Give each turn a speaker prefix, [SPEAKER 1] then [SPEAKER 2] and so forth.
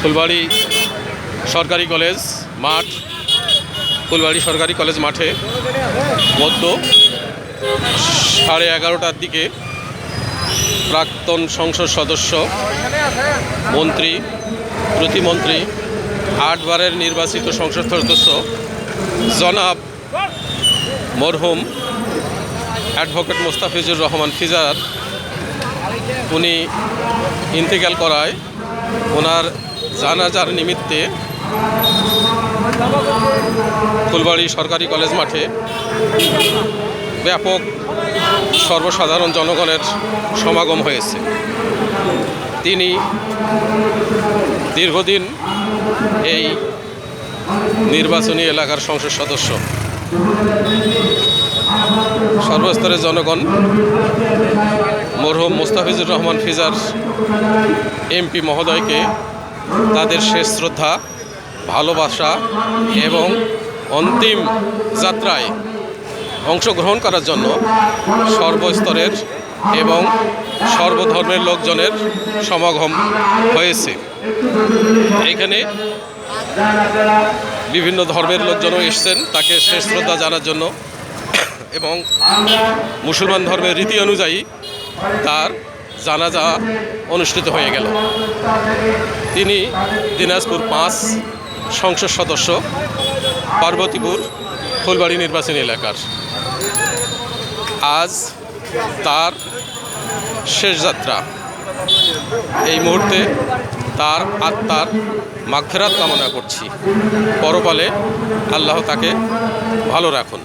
[SPEAKER 1] ফুলবাড়ি সরকারি কলেজ মাঠ, ফুলবাড়ি সরকারি কলেজ মাঠে মধ্য সাড়ে এগারোটার দিকে প্রাক্তন সংসদ সদস্য, মন্ত্রী, প্রতিমন্ত্রী, আটবারের নির্বাচিত সংসদ সদস্য, জনাব মরহুম অ্যাডভোকেট মোস্তাফিজুর রহমান ফিজার, উনি ইন্তেকাল করায় ওনার জানাজার নিমিত্তে ফুলবাড়ি সরকারি কলেজ মাঠে ব্যাপক সর্বসাধারণ জনগণের সমাগম হয়েছে। তিনি দীর্ঘদিন এই নির্বাচনী এলাকার সংসদ সদস্য। সর্বস্তরের জনগণ, মরহুম মুস্তাফিজুর রহমান ফিজার এমপি মহোদয়কে তাদের শেষ শ্রদ্ধা, ভালোবাসা এবং অন্তিম যাত্রায় অংশগ্রহণ করার জন্য সর্বস্তরের এবং সর্বধর্মের লোকজনের সমাগম হয়েছে। এখানে বিভিন্ন ধর্মের লোকজনও এসছেন, তাকে শেষ শ্রদ্ধা জানার জন্য। এবং মুসলমান ধর্মের রীতি অনুযায়ী তার জানাজা অনুষ্ঠিত হয়ে গেল। তিনি দিনাজপুর পাঁচ সংসদ সদস্য, পার্বতীপুর ফুলবাড়ি নির্বাচনী এলাকার। আজ তার শেষ যাত্রা। এই মুহূর্তে তার আত্মার মাগফেরাত কামনা করছি। পরকালে আল্লাহ তাকে ভালো রাখুন।